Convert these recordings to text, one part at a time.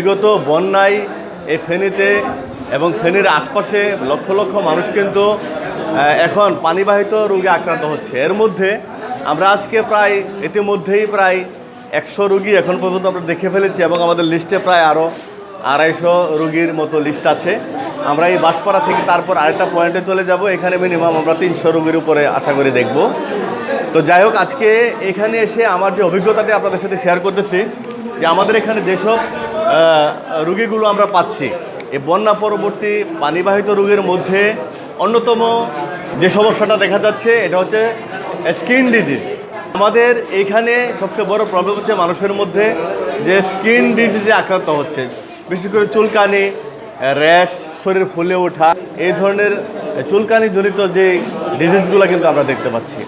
বিগত বন্যায় এই ফেনীতে এবং ফেনীর আশপাশে লক্ষ লক্ষ মানুষ কিন্তু এখন পানিবাহিত রোগে আক্রান্ত হচ্ছে। এর মধ্যে আমরা আজকে প্রায়, ইতিমধ্যেই প্রায় একশো রুগী এখন পর্যন্ত আমরা দেখে ফেলেছি এবং আমাদের লিস্টে প্রায় আরও আড়াইশো রুগীর মতো লিস্ট আছে। আমরা এই বাসপাড়া থেকে তারপর আরেকটা পয়েন্টে চলে যাব। এখানে মিনিমাম আমরা তিনশো রুগীর উপরে আশা করি দেখব। তো যাই হোক, আজকে এখানে এসে আমার যে অভিজ্ঞতাটি আপনাদের সাথে শেয়ার করতেছি, যে আমাদের এখানে যেসব রুগীগুলো আমরা পাচ্ছি। এই বন্যা পরবর্তী পানিবাহিত রোগের মধ্যে অন্যতম যে সমস্যাটা দেখা যাচ্ছে, এটা হচ্ছে স্কিন ডিজিজ। আমাদের এইখানে সবচেয়ে বড় প্রবলেম হচ্ছে মানুষের মধ্যে যে স্কিন ডিজিজে আক্রান্ত হচ্ছে। বিশেষ করে চুলকানি, র্যাশ, শরীর ফুলে ওঠা, এই ধরনের চুলকানি জনিত যে ডিজিজগুলো কিন্তু আমরা দেখতে পাচ্ছি।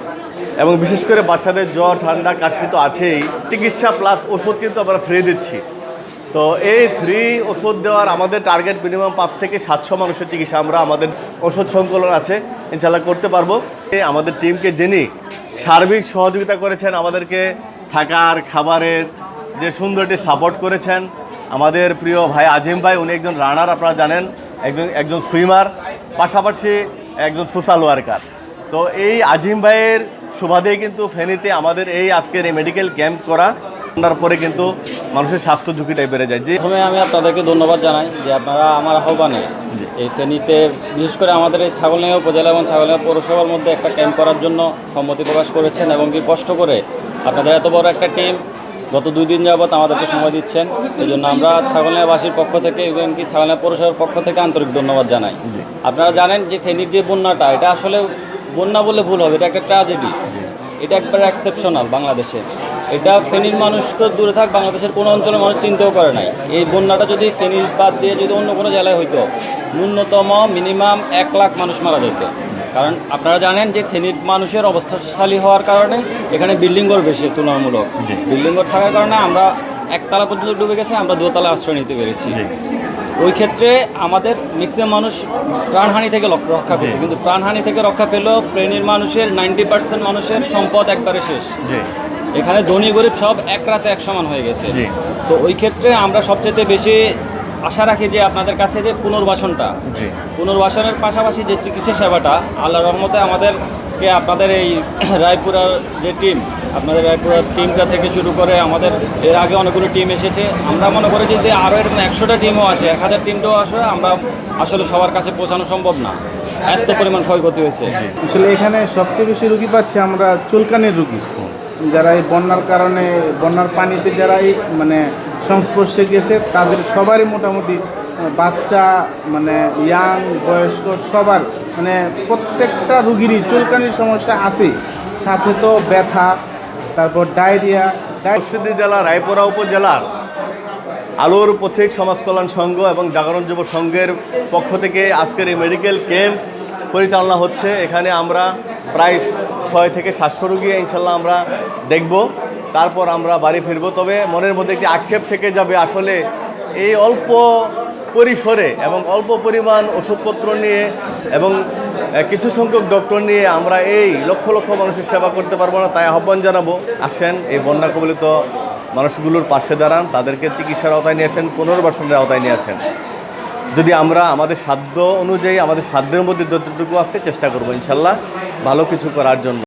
এবং বিশেষ করে বাচ্চাদের জ্বর, ঠান্ডা, কাশি তো আছেই। চিকিৎসা প্লাস ওষুধ কিন্তু আমরা ফ্রি দিচ্ছি। তো এই ফ্রি ওষুধ দেওয়ার আমাদের টার্গেট মিনিমাম পাঁচ থেকে সাতশো মানুষের চিকিৎসা আমরা আমাদের ওষুধ সংকলন আছে ইনশাল্লাহ করতে পারব। আমাদের টিমকে যিনি সার্বিক সহযোগিতা করেছেন, আমাদেরকে থাকার, খাবারের যে সুন্দরটি সাপোর্ট করেছেন, আমাদের প্রিয় ভাই আজিম ভাই, উনি একজন রানার আপনারা জানেন, একজন একজন সুইমার পাশাপাশি একজন সোশ্যাল ওয়ার্কার তো এই আজিম ভাইয়ের সুবাদেই কিন্তু ফেনীতে আমাদের এই আজকের এই মেডিকেল ক্যাম্প করা ঠান্ডার পরে কিন্তু মানুষের স্বাস্থ্য ঝুঁকিটাই বেড়ে যায়। যে প্রথমে আমি আপনাদেরকে ধন্যবাদ জানাই যে আপনারা আমার আহ্বানে এই ফেনীতে বিশেষ করে আমাদের এই ছাগলনাইয়া উপজেলা এবং ছাগলনাইয়া পৌরসভার মধ্যে একটা ক্যাম্প করার জন্য সম্মতি প্রকাশ করেছেন এবং কি কষ্ট করে আপনাদের এত বড় একটা টিম গত দুই দিন যাবৎ আমাদেরকে সময় দিচ্ছেন। এই জন্য আমরা ছাগলনাইয়াবাসীর পক্ষ থেকে এবং কি ছাগলনাইয়া পৌরসভার পক্ষ থেকে আন্তরিক ধন্যবাদ জানাই। আপনারা জানেন যে ফেনীর যে বন্যাটা এটা আসলে বন্যা বলে ভুল হবে এটা একটা ট্র্যাজেডি এটা একবারে এক্সেপশনাল বাংলাদেশে। এটা ফেনীর মানুষ তো দূরে থাক বাংলাদেশের কোনো অঞ্চলের মানুষ চিন্তাও করে নাই। এই বন্যাটা যদি ফেনীর বাদ দিয়ে যদি অন্য কোনো জেলায় হইতো ন্যূনতম মিনিমাম এক লাখ মানুষ মারা যেত। কারণ আপনারা জানেন যে ফেনীর মানুষের অবস্থাশালী হওয়ার কারণে এখানে বিল্ডিং ঘর বেশি তুলনামূলক। বিল্ডিং ঘর থাকার কারণে আমরা একতলা পর্যন্ত ডুবে গেছে আমরা দোতলা আশ্রয় নিতে পেরেছি। ওই ক্ষেত্রে আমাদের ম্যাক্সিমাম মানুষ প্রাণহানি থেকে রক্ষা পেয়েছে। কিন্তু প্রাণহানি থেকে রক্ষা পেলেও প্লেনের মানুষের নাইনটি পার্সেন্ট মানুষের সম্পদ একবারে শেষ। এখানে ধনী গরিব সব এক রাতে এক সমান হয়ে গেছে। তো ওই ক্ষেত্রে আমরা সবচেয়ে বেশি আশা রাখি যে আপনাদের কাছে যে পুনর্বাসনটা পুনর্বাসনের পাশাপাশি যে চিকিৎসা সেবাটা আল্লাহ রহমতে আমাদেরকে আপনাদের এই রায়পুরার যে টিম আপনাদের রায়পুরার টিমটা থেকে শুরু করে আমাদের এর আগে অনেকগুলো টিম এসেছে। আমরা মনে করি যে আরও এরকম একশোটা টিমও আসে এক হাজার টিমটাও আসে আমরা আসলে সবার কাছে পৌঁছানো সম্ভব না। এত পরিমাণ ক্ষয়ক্ষতি হয়েছে। আসলে এখানে সবচেয়ে বেশি রুগী পাচ্ছি আমরা চুলকানির রুগী। যারা এই বন্যার কারণে, বন্যার পানিতে যারা মানে সংস্পর্শে গেছে, তাদের সবারই মোটামুটি বাচ্চা মানে ইয়াং বয়স্ক সবার মানে প্রত্যেকটা রুগীরই চুলকানির সমস্যা আছে সাথে তো ব্যথা, তারপর ডায়রিয়া মুর্শিদি জেলা, রায়পুরা উপজেলার আলোর পথিক সমাজ কল্যাণ সংঘ এবং জাগরণ যুব সংঘের পক্ষ থেকে আজকের এই মেডিকেল ক্যাম্প পরিচালনা হচ্ছে। এখানে আমরা প্রায় ছয় থেকে সাতশো রুগী ইনশাল্লাহ আমরা দেখব। তারপর আমরা বাড়ি ফিরবো। তবে মনের মধ্যে একটি আক্ষেপ থেকে যাবে আসলে এই অল্প পরিসরে এবং অল্প পরিমাণ ওষুধপত্র নিয়ে এবং কিছু সংখ্যক ডক্টর নিয়ে আমরা এই লক্ষ লক্ষ মানুষের সেবা করতে পারব না তাই আহ্বান জানাব। আসেন এই বন্যা কবলিত মানুষগুলোর পাশে দাঁড়ান। তাদেরকে চিকিৎসার আওতায় নিয়ে আসেন, পুনর্বাসনের আওতায় নিয়ে আসেন। যদি আমরা আমাদের সাধ্য অনুযায়ী, আমাদের সাধ্যের মধ্যে যতটুকু আছে, চেষ্টা করব ইনশাল্লাহ। ভালো কিছু করার জন্য।